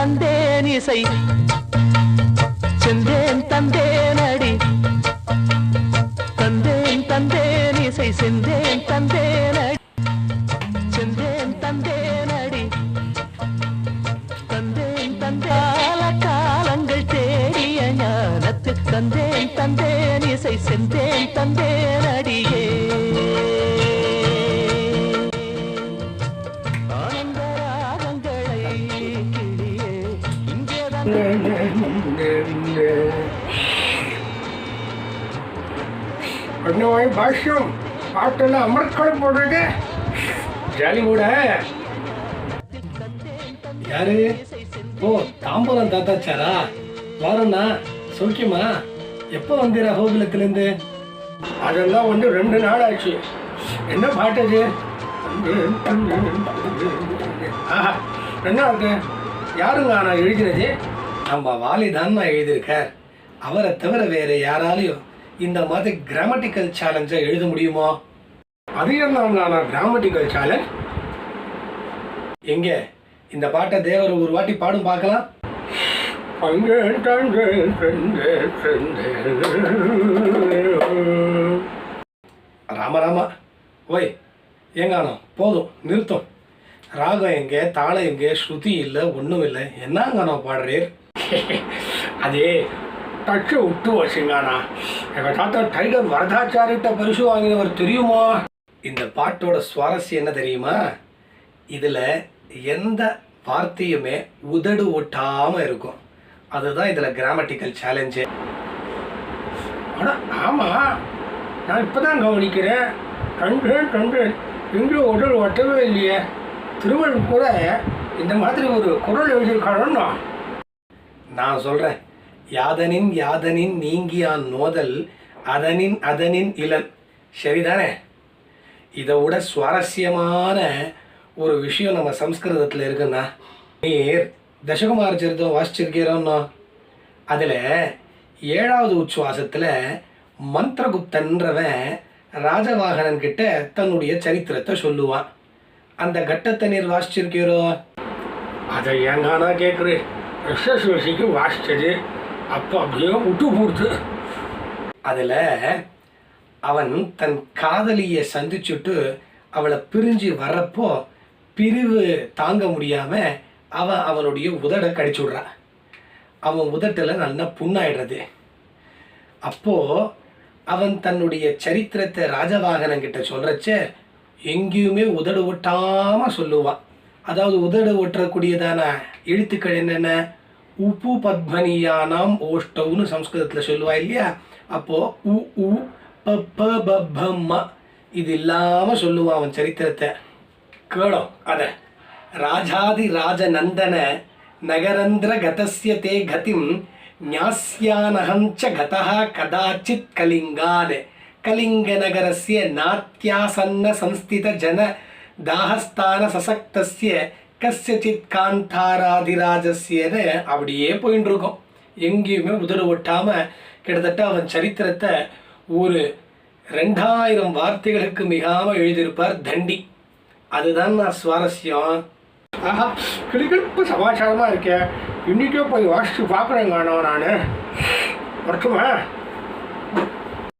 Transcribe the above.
தந்தேன் இசை. செந்தேன் தந்தேன் அடி. தந்தேன் தந்தேன் இசை செந்தேன் தந்தேன் அடி. செந்தேன் தந்தேன் அடி. தந்தேன் தந்தால காலங்கள் தேடிய ஞானத்து தந்தேன் தந்தேன் இசை செந்தேன் தந்தேன் இங்கேதான் அண்ணாவை பாஷ்யம் பாட்டெல்லாம் அமர்க்கள் போடுறது. ஜாலி கூட. யாரு? ஓ தாம்பரம் தாத்தாச்சாரா? வாரண்ணா சௌக்கியமா? எப்போ வந்தீர அகோபிலத்திலேருந்து? அதெல்லாம் வந்து ரெண்டு நாள் ஆச்சு என்ன பாட்டு அது? ஆஹா என்ன இருக்கு யாருங்க நான் எழுதினது? நம்ம வாலி தான் நான் எழுதியிருக்கார். அவரை தவிர வேறு யாராலையும் இந்த மாதிரி கிராமட்டிக்கல் சேலஞ்சை எழுத முடியுமா? அது என்ன நான் கிராமட்டிக்கல் சேலஞ்ச் எங்கே? இந்த பாட்டை தேவர் ஒரு வாட்டி பாடும் பார்க்கலாம். அங்கே தங்கே சென்றே சென்றே. ராம ராமா. ஓய் ஏங்கானோ போதும் நிறுத்தம். ராகம் எங்கே தாளம் எங்கே ஸ்ருதி இல்லை ஒன்றும் இல்லை. என்னங்கானோ பாடுறீர்? அதே தச்சு விட்டு வச்சுங்கண்ணா எங்கள் தாத்தா டைகர் வரதாச்சாரிட்ட பரிசு வாங்கினவர் தெரியுமா? இந்த பாட்டோட சுவாரஸ்யம் என்ன தெரியுமா? இதில் எந்த வார்த்தையுமே உதடு ஒட்டாமல் இருக்கும். அதுதான் இதில் கிராமட்டிக்கல் சேலஞ்சு ஆனால் ஆமாம் நான் இப்போ தான் கவனிக்கிறேன். கண்டு கண்டு இங்கே உடல் ஒட்டவே இல்லையே. திருவள்ளுவர் கூட இந்த மாதிரி ஒரு குரல் எழுதியிருக்காருன்னா நான். சொல்கிறேன் யாதனின் யாதனின் நீங்கியான் நோதல் அதனின் அதனின் இளன் சரிதானே? இதை விட சுவாரஸ்யமான ஒரு விஷயம் நம்ம சம்ஸ்கிருதத்தில் இருக்குன்னா நீர் தசகுமார் சரிதம் வாசிச்சிருக்கிறோம்னா அதில் ஏழாவது உச்சுவாசத்தில் மந்திரகுப்தன்றவன் ராஜவாகனன் கிட்ட தன்னுடைய சரித்திரத்தை சொல்லுவான். அந்த கட்டத்தை நீர் வாசிச்சிருக்கிறோ அதை ஏங்கானா கேட்குறேன்? எஸ்எஸ்எல்சிக்கு வாசிச்சது. அப்போ அப்படியே விட்டு போடுது. அதில் அவன் தன் காதலியை சந்திச்சுட்டு அவளை பிரிஞ்சு வர்றப்போ பிரிவு தாங்க முடியாமல் அவன் அவனுடைய உதடை கடிச்சு விட்றான் அவன் உதட்டில் நல்லா புண்ணாயிடுறது. அப்போது அவன் தன்னுடைய சரித்திரத்தை ராஜவாகனன் கிட்ட சொல்கிறச்ச எங்கேயுமே உதடு ஒட்டாமல் சொல்லுவான் அதாவது உதடு ஒட்டக்கூடியதான எழுத்துக்கள் என்னென்ன? உப்பு பத்மனியானாம் ஓஷ்டவுன்னு சம்ஸ்கிருதத்தில் சொல்லுவா இல்லையா? அப்போது உ உ ப ப இது இல்லாமல் சொல்லுவான் அவன் சரித்திரத்தை. கேளும் அதை. ராஜாதி ராஜநந்தன நகரந்திர கதஸ்ய தே கதிம் ஞாஸ்யானஹஞ்ச கதா கதாச்சித் கலிங்கான் கலிங்கநகரஸ்ய நாத்தியாசன்ன சம்ஸ்தித ஜன தாகஸ்தான சசக்தஸ்ய கஸ்யசித் காந்தாராதிராஜஸ்யன்னு அப்படியே போயின்னு இருக்கும் எங்கேயுமே உதடு ஒட்டாமல் கிட்டத்தட்ட அவன் சரித்திரத்தை ஒரு ரெண்டாயிரம் வார்த்தைகளுக்கு மிகாமல் எழுதியிருப்பார் தண்டி அதுதான் நான் சுவாரஸ்யம் ஆஹா கிளிகிழப்பு சமாச்சாரமாக இருக்கேன் இன்றைக்கே போய் வாசித்து பார்க்குறேங்க நான் வரட்டுமா